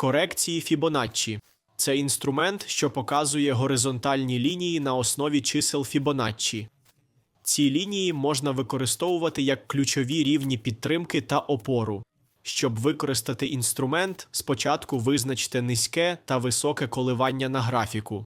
Корекції Фібоначчі це інструмент, що показує горизонтальні лінії на основі чисел Фібоначчі. Ці лінії можна використовувати як ключові рівні підтримки та опору. Щоб використати інструмент, спочатку визначте низьке та високе коливання на графіку.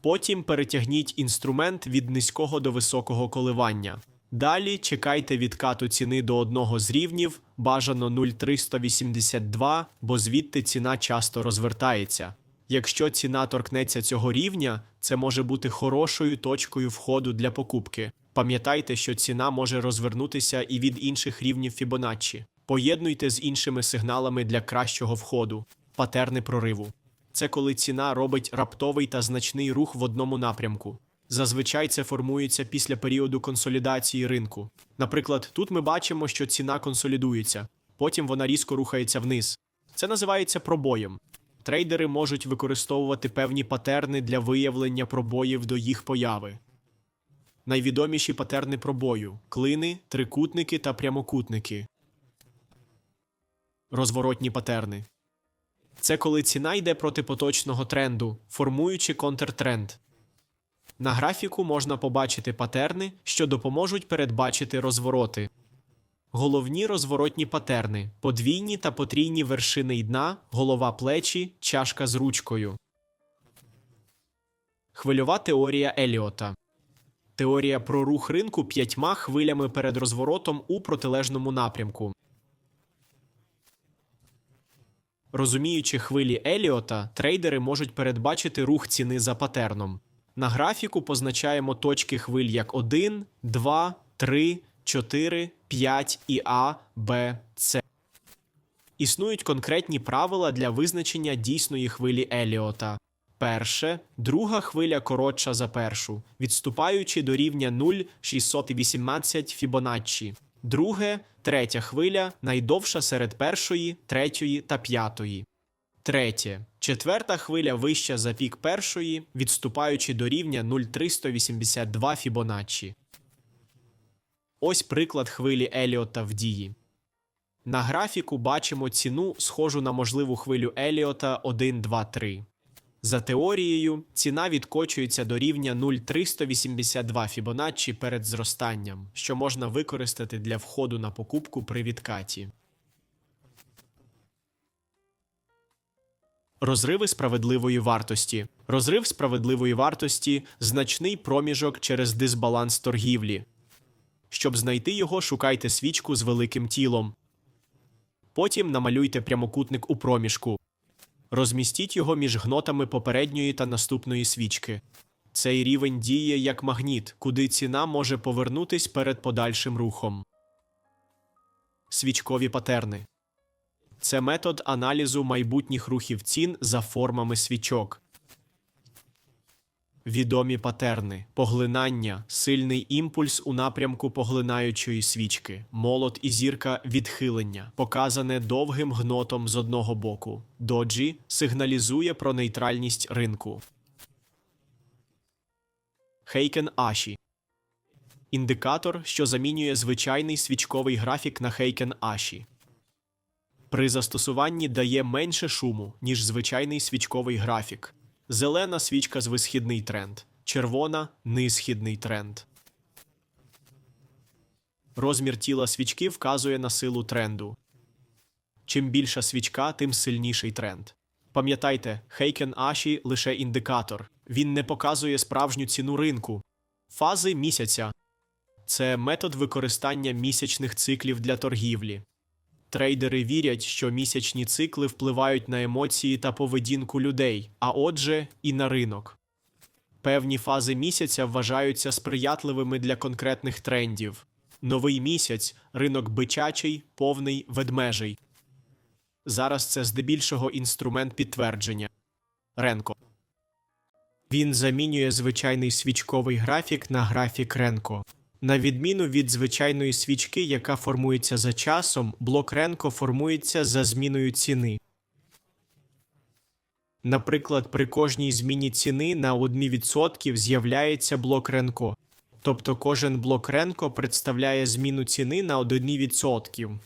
Потім перетягніть інструмент від низького до високого коливання. Далі чекайте відкату ціни до одного з рівнів, бажано 0,382, бо звідти ціна часто розвертається. Якщо ціна торкнеться цього рівня, це може бути хорошою точкою входу для покупки. Пам'ятайте, що ціна може розвернутися і від інших рівнів Фібоначчі. Поєднуйте з іншими сигналами для кращого входу. Патерни прориву. Це коли ціна робить раптовий та значний рух в одному напрямку. Зазвичай це формується після періоду консолідації ринку. Наприклад, тут ми бачимо, що ціна консолідується, потім вона різко рухається вниз. Це називається пробоєм. Трейдери можуть використовувати певні патерни для виявлення пробоїв до їх появи. Найвідоміші патерни пробою клини, трикутники та прямокутники. Розворотні патерни. Це коли ціна йде проти поточного тренду, формуючи контртренд. На графіку можна побачити патерни, що допоможуть передбачити розвороти. Головні розворотні патерни подвійні та потрійні вершини й дна, голова плечі, чашка з ручкою. Хвильова теорія Еліота. Теорія про рух ринку п'ятьма хвилями перед розворотом у протилежному напрямку. Розуміючи хвилі Еліота, трейдери можуть передбачити рух ціни за патерном. На графіку позначаємо точки хвиль як 1, 2, 3, 4, 5 і А, Б, С. Існують конкретні правила для визначення дійсної хвилі Еліота. Перше, друга хвиля коротша за першу, відступаючи до рівня 0,618 Фібоначчі. Друге, третя хвиля найдовша серед першої, третьої та п'ятої. Третє. Четверта хвиля вища за пік першої, відступаючи до рівня 0,382 Фібоначчі. Ось приклад хвилі Еліота в дії. На графіку бачимо ціну, схожу на можливу хвилю Еліота 1, 2, 3. За теорією, ціна відкочується до рівня 0,382 Фібоначчі перед зростанням, що можна використати для входу на покупку при відкаті. Розриви справедливої вартості. Розрив справедливої вартості значний проміжок через дисбаланс торгівлі. Щоб знайти його, шукайте свічку з великим тілом. Потім намалюйте прямокутник у проміжку. Розмістіть його між гнотами попередньої та наступної свічки. Цей рівень діє як магніт, куди ціна може повернутись перед подальшим рухом. Свічкові патерни це метод аналізу майбутніх рухів цін за формами свічок. Відомі патерни поглинання, сильний імпульс у напрямку поглинаючої свічки, молот і зірка відхилення, показане довгим гнотом з одного боку. Доджі сигналізує про нейтральність ринку. Хейкен Аші індикатор, що замінює звичайний свічковий графік на Хейкен Аші. При застосуванні дає менше шуму, ніж звичайний свічковий графік. Зелена свічка з висхідний тренд, червона низхідний тренд. Розмір тіла свічки вказує на силу тренду. Чим більша свічка, тим сильніший тренд. Пам'ятайте, Хейкен Аші лише індикатор. Він не показує справжню ціну ринку. Фази місяця це метод використання місячних циклів для торгівлі. Трейдери вірять, що місячні цикли впливають на емоції та поведінку людей, а отже, і на ринок. Певні фази місяця вважаються сприятливими для конкретних трендів. Новий місяць ринок бичачий, повний ведмежий. Зараз це здебільшого інструмент підтвердження. Ренко. Він замінює звичайний свічковий графік на графік Ренко. На відміну від звичайної свічки, яка формується за часом, блок Ренко формується за зміною ціни. Наприклад, при кожній зміні ціни на 1% з'являється блок Ренко. Тобто кожен блок Ренко представляє зміну ціни на 1%.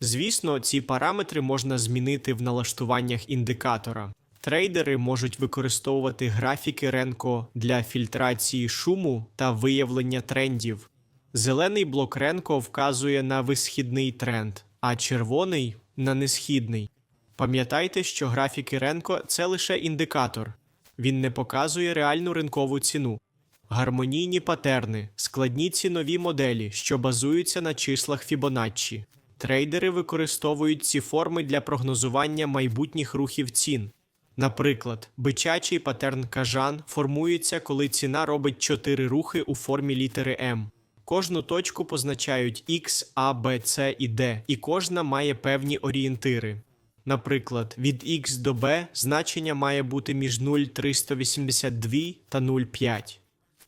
Звісно, ці параметри можна змінити в налаштуваннях індикатора. Трейдери можуть використовувати графіки Ренко для фільтрації шуму та виявлення трендів. Зелений блок Ренко вказує на висхідний тренд, а червоний на несхідний. Пам'ятайте, що графіки Ренко це лише індикатор. Він не показує реальну ринкову ціну. Гармонійні патерни, складні цінові моделі, що базуються на числах Фібоначчі. Трейдери використовують ці форми для прогнозування майбутніх рухів цін. Наприклад, бичачий патерн кажан формується, коли ціна робить 4 рухи у формі літери М. Кожну точку позначають X, A, B, C і D, і кожна має певні орієнтири. Наприклад, від X до B значення має бути між 0,382 та 0,5.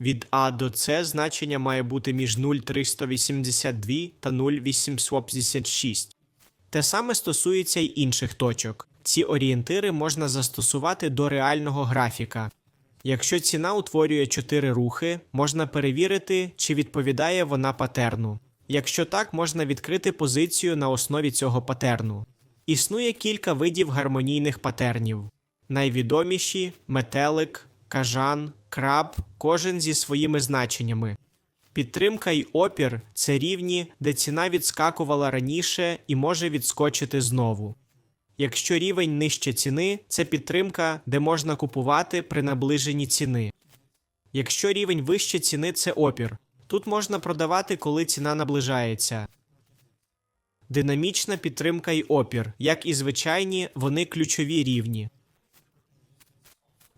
Від А до С значення має бути між 0,382 та 0,856. Те саме стосується й інших точок. Ці орієнтири можна застосувати до реального графіка. Якщо ціна утворює 4 рухи, можна перевірити, чи відповідає вона патерну. Якщо так, можна відкрити позицію на основі цього патерну. Існує кілька видів гармонійних патернів. Найвідоміші метелик, кажан, краб, кожен зі своїми значеннями. Підтримка й опір це рівні, де ціна відскакувала раніше і може відскочити знову. Якщо рівень нижче ціни, це підтримка, де можна купувати при наближенні ціни. Якщо рівень вище ціни, це опір. Тут можна продавати, коли ціна наближається. Динамічна підтримка й опір, як і звичайні, вони ключові рівні.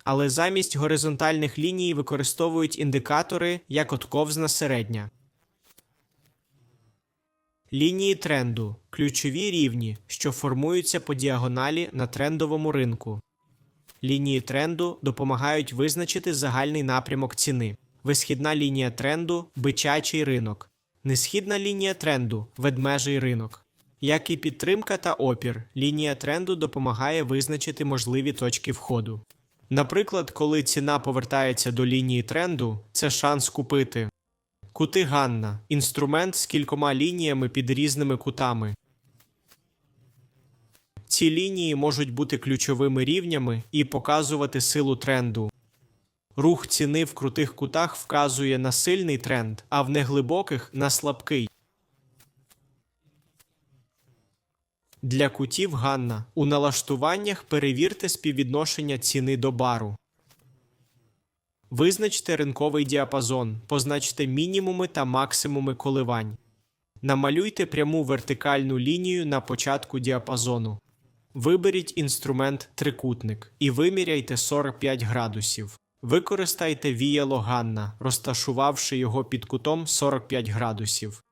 Але замість горизонтальних ліній використовують індикатори, як от ковзна середня. Лінії тренду ключові рівні, що формуються по діагоналі на трендовому ринку. Лінії тренду допомагають визначити загальний напрямок ціни. Висхідна лінія тренду бичачий ринок. Несхідна лінія тренду ведмежий ринок. Як і підтримка та опір, лінія тренду допомагає визначити можливі точки входу. Наприклад, коли ціна повертається до лінії тренду, це шанс купити. Кути Ганна інструмент з кількома лініями під різними кутами. Ці лінії можуть бути ключовими рівнями і показувати силу тренду. Рух ціни в крутих кутах вказує на сильний тренд, а в неглибоких на слабкий. Для кутів Ганна у налаштуваннях перевірте співвідношення ціни до бару. Визначте ринковий діапазон, позначте мінімуми та максимуми коливань. Намалюйте пряму вертикальну лінію на початку діапазону. Виберіть інструмент трикутник і виміряйте 45 градусів. Використайте віяло Ганна, розташувавши його під кутом 45 градусів.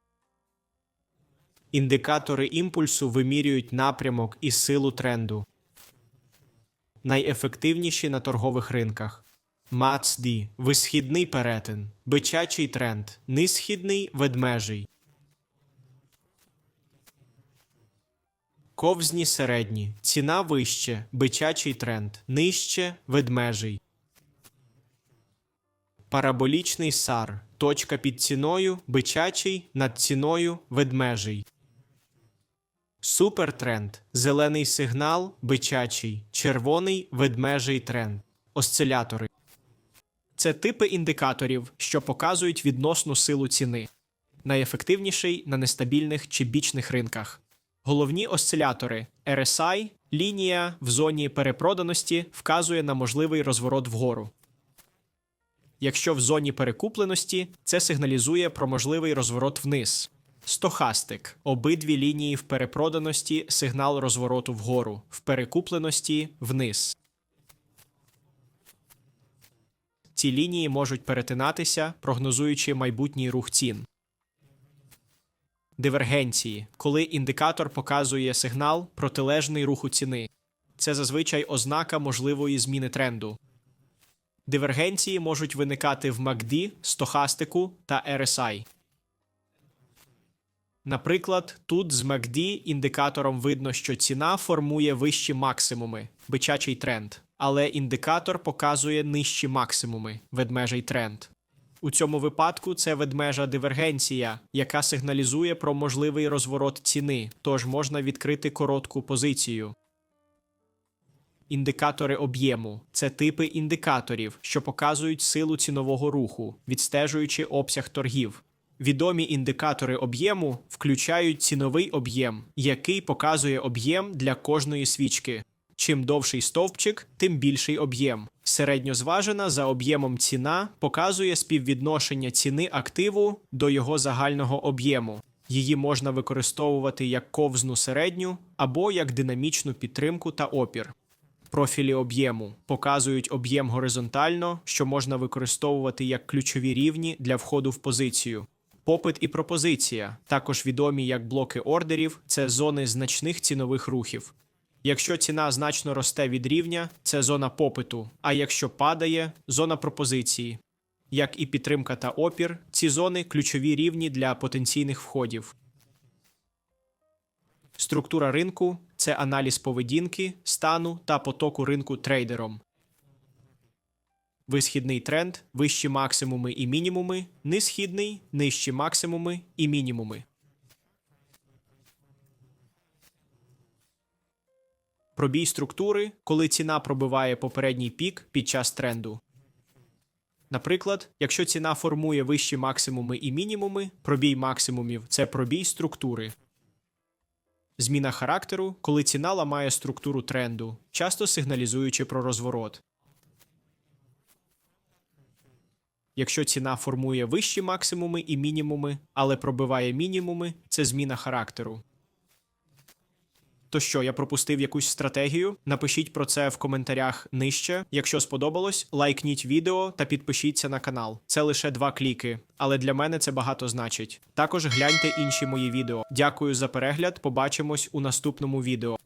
Індикатори імпульсу вимірюють напрямок і силу тренду. Найефективніші на торгових ринках. МАЦД – висхідний перетин, бичачий тренд, низхідний ведмежий. Ковзні середні. Ціна вище, бичачий тренд, нижче ведмежий. Параболічний сар. Точка під ціною, бичачий, над ціною ведмежий. Супертренд. Зелений сигнал, бичачий, червоний ведмежий тренд. Осцилятори. Це типи індикаторів, що показують відносну силу ціни. Найефективніший на нестабільних чи бічних ринках. Головні осцилятори RSI, лінія в зоні перепроданості вказує на можливий розворот вгору. Якщо в зоні перекупленості, це сигналізує про можливий розворот вниз. Стохастик обидві лінії в перепроданості сигнал розвороту вгору, в перекупленості вниз. Ці лінії можуть перетинатися, прогнозуючи майбутній рух цін. Дивергенції, коли індикатор показує сигнал протилежний руху ціни. Це зазвичай ознака можливої зміни тренду. Дивергенції можуть виникати в MACD, стохастику та RSI. Наприклад, тут з MACD індикатором видно, що ціна формує вищі максимуми бичачий тренд, але індикатор показує нижчі максимуми ведмежий тренд. У цьому випадку це ведмежа дивергенція, яка сигналізує про можливий розворот ціни, тож можна відкрити коротку позицію. Індикатори об'єму це типи індикаторів, що показують силу цінового руху, відстежуючи обсяг торгів. Відомі індикатори об'єму включають ціновий об'єм, який показує об'єм для кожної свічки. Чим довший стовпчик, тим більший об'єм. Середньозважена за об'ємом ціна показує співвідношення ціни активу до його загального об'єму. Її можна використовувати як ковзну середню або як динамічну підтримку та опір. Профілі об'єму показують об'єм горизонтально, що можна використовувати як ключові рівні для входу в позицію. Попит і пропозиція, також відомі як блоки ордерів, це зони значних цінових рухів. Якщо ціна значно росте від рівня, це зона попиту, а якщо падає зона пропозиції. Як і підтримка та опір, ці зони ключові рівні для потенційних входів. Структура ринку це аналіз поведінки, стану та потоку ринку трейдером. Висхідний тренд вищі максимуми і мінімуми, нисхідний нижчі максимуми і мінімуми. Пробій структури, коли ціна пробиває попередній пік під час тренду. Наприклад, якщо ціна формує вищі максимуми і мінімуми, пробій максимумів це пробій структури. Зміна характеру, коли ціна ламає структуру тренду, часто сигналізуючи про розворот. Якщо ціна формує вищі максимуми і мінімуми, але пробиває мінімуми, це зміна характеру. То що, я пропустив якусь стратегію? Напишіть про це в коментарях нижче. Якщо сподобалось, лайкніть відео та підпишіться на канал. Це лише два кліки, але для мене це багато значить. Також гляньте інші мої відео. Дякую за перегляд. Побачимось у наступному відео.